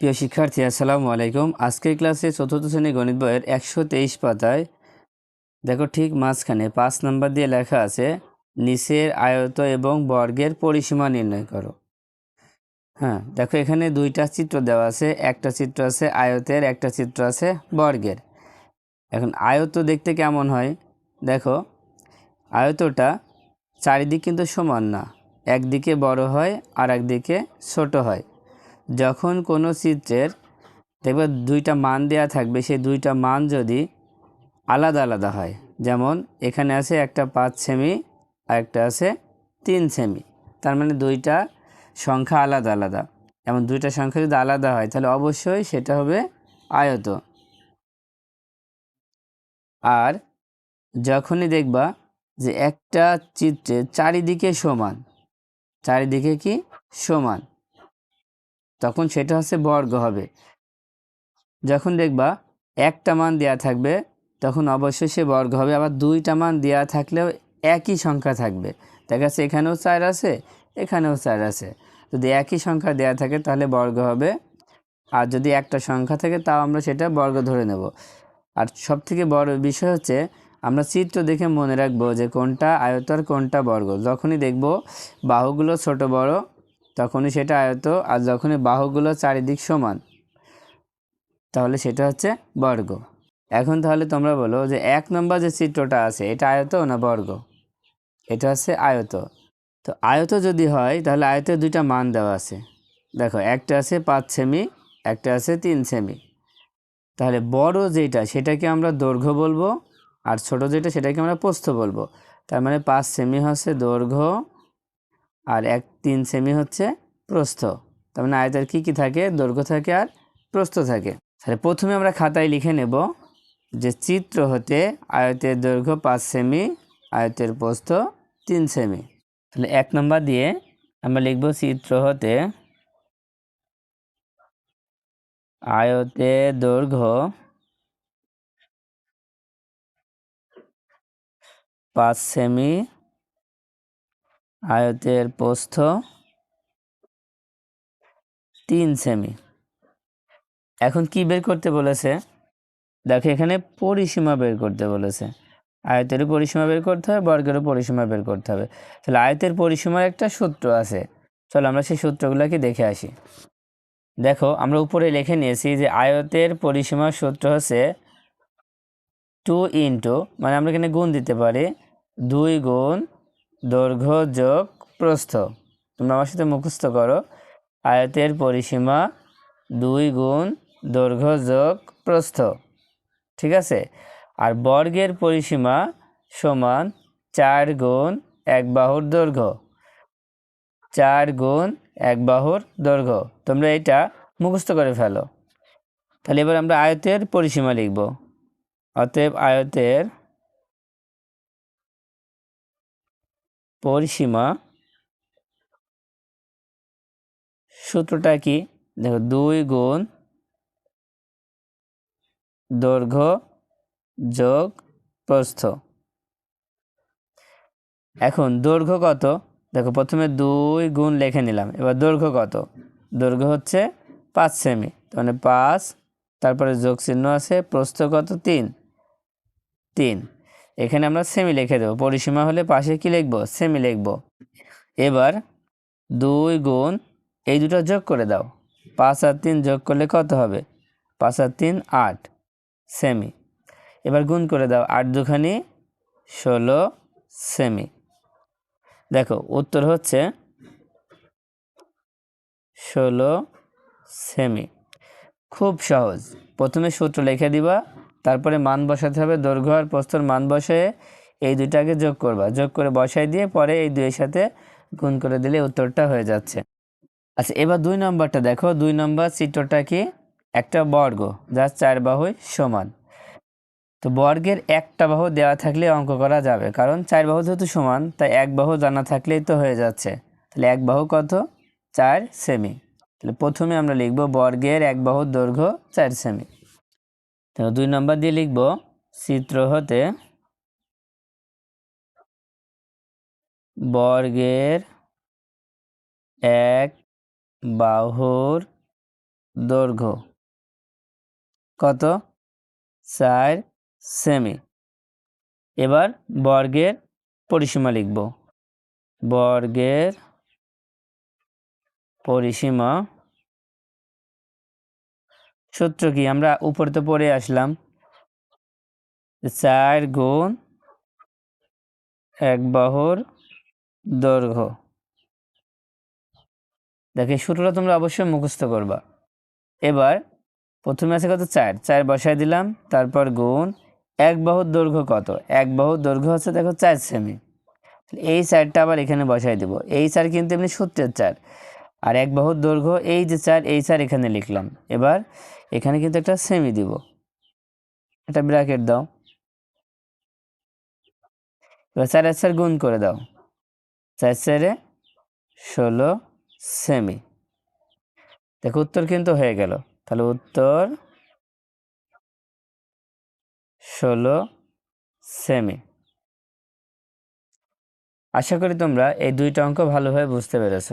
প্রিয় শিক্ষার্থী, আসসালামু আলাইকুম। আজকের ক্লাসে চতুর্থ শ্রেণি গণিত বইয়ের একশো তেইশ পাতায় দেখো ঠিক মাঝখানে পাঁচ নাম্বার দিয়ে লেখা আছে, নিচের আয়ত এবং বর্গের পরিসীমা নির্ণয় করো। হ্যাঁ দেখো এখানে দুইটা চিত্র দেওয়া আছে, একটা চিত্র আছে আয়তের, একটা চিত্র আছে বর্গের। এখন আয়ত দেখতে কেমন হয়? দেখো, আয়তটা চারিদিক কিন্তু সমান না, একদিকে বড় হয় আর একদিকে ছোট হয়। যখন কোনো চিত্রের দেখবে দুইটা মান দেয়া থাকবে, সেই দুইটা মান যদি আলাদা আলাদা হয়, যেমন এখানে আছে একটা পাঁচ সেমি আর একটা আছে তিন সেমি, তার মানে দুইটা সংখ্যা আলাদা আলাদা। এমন দুইটা সংখ্যা যদি আলাদা হয়, তাহলে অবশ্যই সেটা হবে আয়ত। আর যখনই দেখবা যে একটা চিত্রে চারিদিকে সমান, চারিদিকে কি? সমান। তখন সেটা হচ্ছে বর্গ হবে। যখন দেখবা একটা মান দেয়া থাকবে, তখন অবশ্যই সে বর্গ হবে। আবার দুইটা মান দেয়া থাকলেও একই সংখ্যা থাকবে। দেখা যাচ্ছে এখানেও চার আছে, এখানেও চার আছে। যদি একই সংখ্যা দেয়া থাকে তাহলে বর্গ হবে। আর যদি একটা সংখ্যা থাকে তাও আমরা সেটা বর্গ ধরে নেব। আর সবথেকে বড় বিষয় হচ্ছে, আমরা চিত্র দেখে মনে রাখব যে কোনটা আয়ত আর কোনটা বর্গ। যখনই দেখব বাহুগুলো ছোট বড় তখনই সেটা আয়ত আর যখনই বাহুগুলো চারিদিক সমান, তাহলে সেটা হচ্ছে বর্গ। এখন তাহলে তোমরা বলো যে এক নম্বর যে চিত্রটা আছে, এটা আয়ত না বর্গ? এটা হচ্ছে আয়ত। তো আয়ত যদি হয়, তাহলে আয়তের দুইটা মান দেওয়া আছে। দেখো, একটা আছে পাঁচ সেমি, একটা আছে তিন সেমি। তাহলে বড় যেটা, সেটাকে আমরা দৈর্ঘ্য বলব, আর ছোট যেটা, সেটাকে আমরা প্রস্থ বলব। তার মানে পাঁচ সেমি হচ্ছে দৈর্ঘ্য আর এক তিন সেমি হচ্ছে প্রস্থ। তার মানে আয়তের কী কী থাকে? দৈর্ঘ্য থাকে আর প্রস্থ থাকে। তাহলে প্রথমে আমরা খাতায় লিখে নেব যে চিত্র হতে আয়তের দৈর্ঘ্য পাঁচ সেমি আয়তের প্রস্থ তিন সেমি তাহলে এক নম্বর দিয়ে আমরা লিখব চিত্র হতে আয়তের দৈর্ঘ্য পাঁচ সেমি আয়তের প্রস্থ তিন সেমি। এখন কি বের করতে বলেছে? দেখো এখানে পরিসীমা বের করতে বলেছে। আয়তেরও পরিসীমা বের করতে হবে, বর্গেরও পরিসীমা বের করতে হবে। তাহলে আয়তের পরিসীমার একটা সূত্র আছে। চলো আমরা সেই সূত্রগুলোকে দেখে আসি। দেখো আমরা উপরে লিখে নিয়েছি যে আয়তের পরিসীমার সূত্র হচ্ছে টু ইন্টু মানে আমরা এখানে গুণ দিতে পারি দুই গুণ দৈর্ঘ্য যোগ প্রস্থ তোমরা আমার সাথে মুখস্থ করো। আয়তের পরিসীমা দুই গুণ দৈর্ঘ্য যোগ প্রস্থ ঠিক আছে? আর বর্গের পরিসীমা সমান চার গুণ এক বাহুর দৈর্ঘ্য। চার গুণ এক বাহুর দৈর্ঘ্য। তোমরা এটা মুখস্থ করে ফেলো। তাহলে এবার আমরা আয়তের পরিসীমা লিখব। অতএব আয়তের পরিসীমা সূত্রটা কি? দেখো, দুই গুণ দৈর্ঘ্য যোগ প্রস্থ। এখন দৈর্ঘ্য কত? দেখো, প্রথমে দুই গুণ লিখে নিলাম, এবার দৈর্ঘ্য কত? দৈর্ঘ্য হচ্ছে পাঁচ সেমি মানে পাঁচ, তারপরে যোগ চিহ্ন আছে, প্রস্থ কত? তিন। তিন। এখানে আমরা সেমি লিখে দেবো। পরিসীমা হলে পাশে কি লিখব? সেমি লিখব। এবার দুই গুণ এই দুটো যোগ করে দাও। পাঁচ আর তিন যোগ করলে কত হবে? পাঁচ আর তিন, আট। সেমি এবার গুণ করে দাও। আট দুখানি, ষোলো সেমি দেখো, উত্তর হচ্ছে ষোলো সেমি খুব সহজ। প্রথমে সূত্র লিখে দিবা। তারপরে মান বসাতে হবে। দৈর্ঘ্য আর প্রস্তর মান বসে এই দুইটাকে যোগ করবা। যোগ করে বসাই দিয়ে পরে এই দুইয়ের সাথে গুণ করে দিলে উত্তরটা হয়ে যাচ্ছে। আচ্ছা এবার দুই নম্বরটা দেখো। দুই নম্বর চিত্রটা কি? একটা বর্গ যার চার বাহুই সমান। তো বর্গের একটা বাহু দেওয়া থাকলে অঙ্ক করা যাবে। কারণ চার বাহু যেহেতু সমান, তাই এক বাহু জানা থাকলেই তো হয়ে যাচ্ছে। তাহলে এক বাহু কত? চার সেমি। তাহলে প্রথমে আমরা লিখব বর্গের এক বাহুর দৈর্ঘ্য চার সেমি। তো দুই নম্বর দিয়ে লিখব চিত্র হতে বর্গের এক বাহুর দৈর্ঘ্য কত? চার সেমি। এবার বর্গের পরিসীমা লিখব। বর্গের পরিসীমা সূত্র কি? আমরা উপরে তো পড়ে আসলাম। চার গুণ এক বাহুর দৈর্ঘ্য। দেখে সূত্রটা তোমরা অবশ্যই মুখস্থ করবা। এবার প্রথমে আছে কত? চার। চার বসায় দিলাম, তারপর গুণ এক বাহুর দৈর্ঘ্য কত? এক বাহুর দৈর্ঘ্য হচ্ছে দেখো চার সেমি। এই চারটা আবার এখানে বসাই দেব। এই চার কিন্তু এমনি সূত্রের চার। আর এক বাহুর দৈর্ঘ্য, এই যে চার, এই চার এখানে লিখলাম। এবার এখানে কিন্তু একটা সেমি দিব। একটা ব্র্যাকেট দাও। এবার চার চার গুণ করে দাও। চার চারে ষোলো সেমি দেখো উত্তর কিন্তু হয়ে গেল। তাহলে উত্তর ষোলো সেমি আশা করি তোমরা এই দুইটা অঙ্ক ভালোভাবে বুঝতে পেরেছ।